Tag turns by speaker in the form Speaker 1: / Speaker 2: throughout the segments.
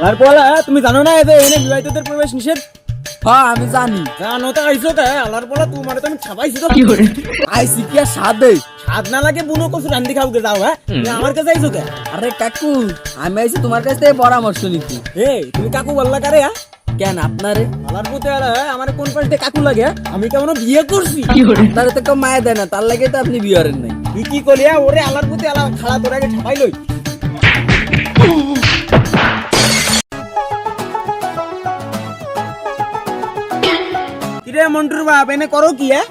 Speaker 1: তারপর তুমি জানো না যে এনে বিবাহিতদের প্রবেশ নিষেধ?
Speaker 2: হ্যাঁ আমি জানি।
Speaker 1: জানো তো আইসো কে? আলার পলা তোমার তো আমি ছাপাইছি তো।
Speaker 2: আইসি কি আর সাদে
Speaker 1: স্বাদ না লাগে বুনো কচু রান্দি খাও কে যাও হ্যাঁ? তুমি আমার কাছে আইসো কে?
Speaker 2: আরে কাকু আমি আইসি তোমার কাছ থেকে পরামর্শ নিতে।
Speaker 1: এ তুমি কাকু বললা কারে হ্যাঁ?
Speaker 2: কেন আপনারে?
Speaker 1: আলার পুতে আমার কোন পাশে কাকু লাগে হ্যাঁ? আমি কেমন বিয়ে করছি?
Speaker 2: আপনারে তো কেউ মায়া দেয় না তার লাগে তো আপনি বিয়ে করেন নাই।
Speaker 1: তুই কি করলি হ্যাঁ? ওরে আলার পুতে আলা খালা তোর আগে ছাপাই লই মন্টুর বাপ এনে করো কি হ্যাঁ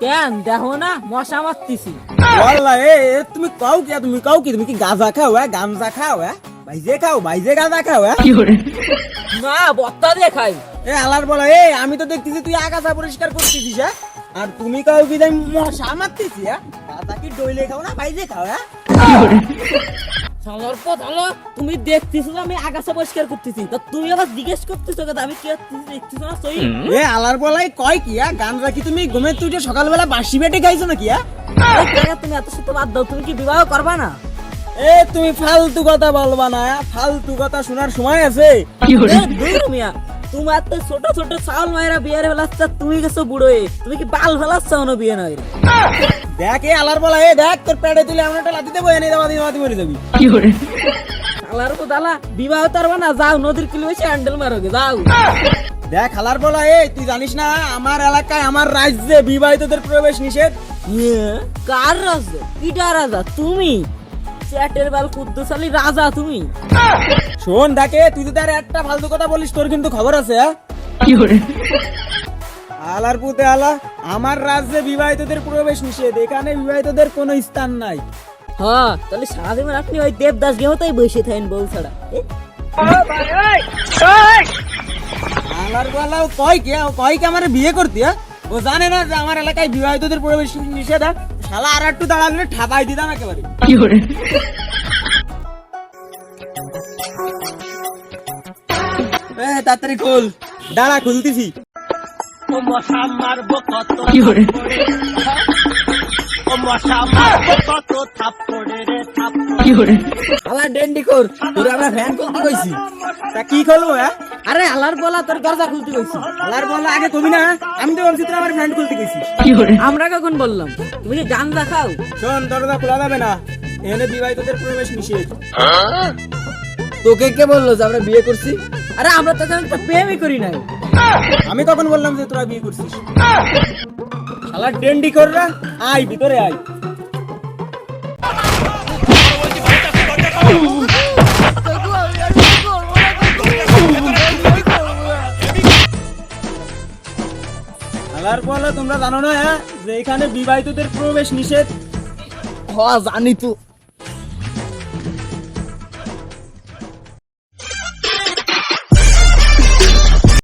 Speaker 3: কেন? দেখো না মশা মারতেছি।
Speaker 1: বললা এ এ, তুমি কাও কি তুমি কাও কি তুমি কি গাঁজা খাও হ্যাঁ গামজা খাও হ্যাঁ ভাইজে খাও ভাইজে গাঁজা খাও হ্যাঁ
Speaker 3: না বত্তা দিয়ে খাই।
Speaker 1: এ আলার বলা এ আমি তো দেখতেছি তুই আগাছা পরিষ্কার করতেছিস হ্যাঁ আর তুমি কাও কি যাই মশা মারতেছি হ্যাঁ গাঁজা কি ডইলে খাও না ভাইজে খাও হ্যাঁ
Speaker 3: তুমি দেখতেছো আমি আগাছা পরিষ্কার করতেছি। তো তুমি আবার জিজ্ঞেস করতেছো কথা আমি কি করতেছি দেখতেছো না সই?
Speaker 1: এ আলার বলাই কয় কি আ? গান রাখি তুমি ঘুমে তুইটে সকালবেলা বাসি বেটে খাইছো নাকি
Speaker 3: আ? তুমি এত সত্য বাদ দাও তুমি কি বিবাহ করবা না?
Speaker 1: এ তুমি ফালতু কথা বলবা না? ফালতু কথা শোনার সময় আছে।
Speaker 3: দূর মিয়া। তোমার তো ছোট ছোট চাউল মায়েরা বিয়ের ফেলাচ্ছ তুমি গেছো বুড়ো। তুমি কি বাল ফেলাচ্ছ না বিয়ে নয়
Speaker 1: দেখ এ আলার বলা এ দেখ তোর পেটে তুলে এমন একটা লাথি দেবো এনে দেওয়া দিয়ে মরে যাবি
Speaker 3: শালার তো দালা বিবাহ করবা না যাও নদীর কিলো এসে হ্যান্ডেল মারোগে যাও।
Speaker 1: দেখ হালার বলা এ তুই জানিস না আমার এলাকায় আমার রাজ্যে বিবাহিতদের প্রবেশ নিষেধ?
Speaker 3: কার রাজা কিটা রাজা? তুমি? চ্যাটের বাল কুদ্দুসালি রাজা তুমি?
Speaker 1: শোন দেখে তুই যদি আর একটা ফালতু কথা বলিস তোর কিন্তু খবর আছে হ্যাঁ? আলার পুতে আলা আমার রাজ্যে বিবাহিতদের প্রবেশ নিষেধ। এখানে বিবাহিতদের কোনো স্থান নাই।
Speaker 3: হ্যাঁ তাহলে সারাদিন আপনি ওই দেবদাস গেমতেই বসে থাকেন বউ ছাড়া
Speaker 1: আলার বলা ও কয় কি ও কয় কে আমার বিয়ে করতি হ্যাঁ? ও জানে না যে আমার এলাকায় বিবাহিতদের প্রবেশ নিষেধ হ্যাঁ? শালা আর একটু দাঁড়ালে ঠাপাই দিতাম একেবারে। এ, তাড়াতাড়ি খোল। দাঁড়া খুলতেছি।
Speaker 2: আলা ডেন্ডি কর তোরে আমরা ফ্যান করতে কইছি।
Speaker 1: তা কি খুলবো হ্যাঁ?
Speaker 3: আরে আলার বলা তোর দরজা খুলতে কইছি।
Speaker 1: আলার বলা আগে কবি না আমি তো বলছি তুই আমার ফ্রেন্ড খুলতে গেছিস
Speaker 3: আমরা কখন বললাম? তুমি গান দেখাও?
Speaker 1: শোন দরজা খোলা যাবে না। এখানে বিবাহিতদের প্রবেশ নিষেধ।
Speaker 2: তোকে কে বলল যে আমরা বিয়ে করছি?
Speaker 3: আরে আমরা তো একটা প্রেমই করি নাই।
Speaker 1: আমি কখন বললাম যে তোরা বিয়ে করছিস। শালা ডেন্ডি কররা, আয়, ভিতরে আয়। তোমরা জানো না হ্যাঁ? যে এখানে বিবাহিতদের প্রবেশ নিষেধ।
Speaker 2: হ জানি তো।